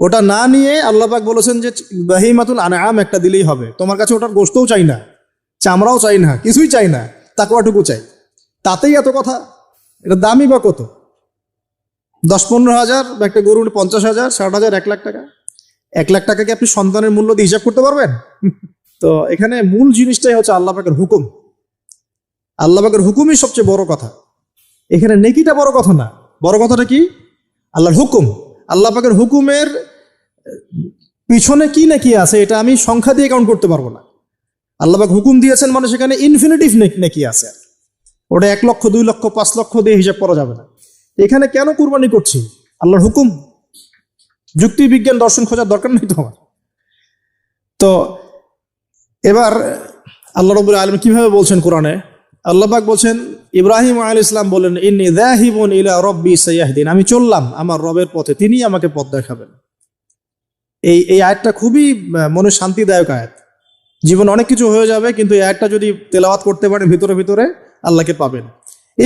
ওটা না নিয়ে আল্লাপাক বলেছেন যে বাহিমাতুল আনাম একটা দিলেই হবে। তোমার কাছে ওটার গোস্তও চাই না, চামড়াও চাই না, কিছুই চাই না তাকুয়াটুকু চাই। তাতেই এত কথা? এটা দামই বা কত? দশ পনেরো হাজার বা একটা গরু পঞ্চাশ হাজার, ষাট হাজার, এক লাখ টাকা? এক লাখ টাকাকে আপনি সন্তানের মূল্য দিয়ে হিসাব করতে পারবেন? তো এখানে মূল জিনিসটাই হচ্ছে আল্লাহ পাকের হুকুম। আল্লাহ পাকের হুকুমই সবচেয়ে বড় কথা। এখানে নেকিটা বড় কথা না। বড় কথাটা কি? আল্লাহর হুকুম। আল্লাহ পাকের হুকুমের পিছনে কি নাকি আছে, এটা আমি সংখ্যা দিয়ে কাউন্ট করতে পারব না। আল্লাহ পাক হুকুম দিয়েছেন মানে সেখানে ইনফিনিটিভ নাকি আছে। ওটা এক লক্ষ, দুই লক্ষ, পাঁচ লক্ষ দিয়ে হিসাব করা যাবে না। এখানে কেন কুরবানি করছি? আল্লাহর হুকুম? যুক্তি, বিজ্ঞান, দর্শন খোঁজার দরকার নেই তো আমার। তো এবার আল্লাহ রবুল আলম কীভাবে বলছেন কোরআনে? আল্লাহবাক বলছেন, ইব্রাহিম আল ইসলাম বলেন ইন্নি দাহিবুন ইলা রব্বি সৈয়াহদিন। আমি চললাম আমার রবের পথে তিনি আমাকে পথ দেখাবেন। এই এই আয়াতটা খুবই মনে শান্তিদায়ক আয়াত। জীবন অনেক কিছু হয়ে যাবে, কিন্তু এই আয়াতটা যদি তেলাওয়াত করতে পারেন, ভিতরে ভিতরে আল্লাহকে পাবেন।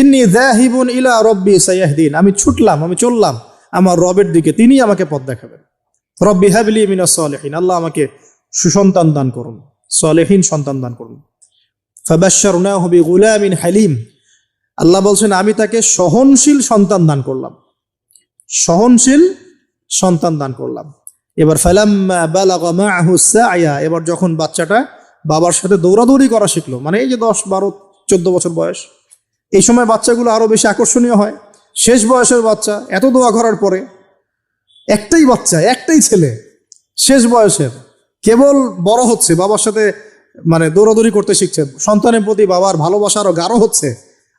ইন্নি দাহিবুন ইলা রব্বি সৈয়াহদিন। আমি ছুটলাম, আমি চললাম আমার রবের দিকে তিনি আমাকে পথ দেখাবেন। রব্বি হাবলি মিনা সলেহিন। আল্লাহ আমাকে সুসন্তান দান করুন, সলেহীন সন্তান দান করুন। হালিম। আল্লাহ বলছেন, আমি তাকে সহনশীল সন্তান দান করলাম। সহনশীল সন্তান দান করলাম। এবার ফালাম্মা বালাগা এবার যখন বাচ্চাটা বাবার সাথে দৌড়াদৌড়ি করা শিখলো মানে এই যে দশ, বারো, চোদ্দ বছর বয়স, এই সময় বাচ্চাগুলো আরও বেশি আকর্ষণীয় হয়। শেষ বয়সের বাচ্চা, এত দোয়া করার পরে একটাই বাচ্চা, একটাই ছেলে, শেষ বয়সের, কেবল বড় হচ্ছে, বাবার সাথে মানে দৌড়াদৌড়ি করতে শিখছে সন্তানের প্রতি বাবার ভালোবাসা আরও গাঢ় হচ্ছে।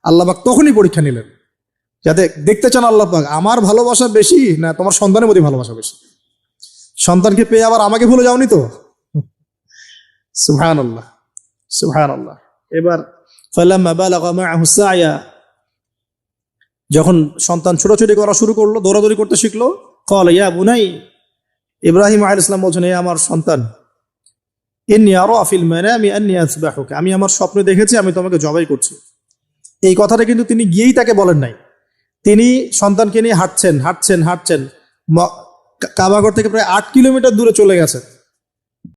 আল্লাহবাক তখনই পরীক্ষা নিলেন। যাতে দেখতে চান আল্লাহ পাক আমার ভালোবাসা বেশি না তোমার সন্তানের প্রতি ভালোবাসা বেশি? সন্তানকে পেয়ে আবার আমাকে ভুলে যাওনি তো? সুহান আল্লাহ সুহান আল্লাহ এবার যখন সন্তান ছোটাছুটি করা শুরু করল, দৌড়াদৌড়ি করতে শিখলো কল ইয়া বুনাই। ইব্রাহিম আল ইসলাম বলছেন, এ আমার সন্তান। ইন্নি আরও আফিল মানে আমি আন্নি আসবাহুকে আমি আমার স্বপ্নে দেখেছি, আমি তোমাকে জবাই করছি। এই কথাটা কিন্তু তিনি গিয়েই তাকে বলেন নাই। তিনি সন্তানকে নিয়ে হাঁটছেন হাঁটছেন হাঁটছেন। ম- কা- কাবাগর থেকে প্রায় আট কিলোমিটার দূরে চলে গেছেন।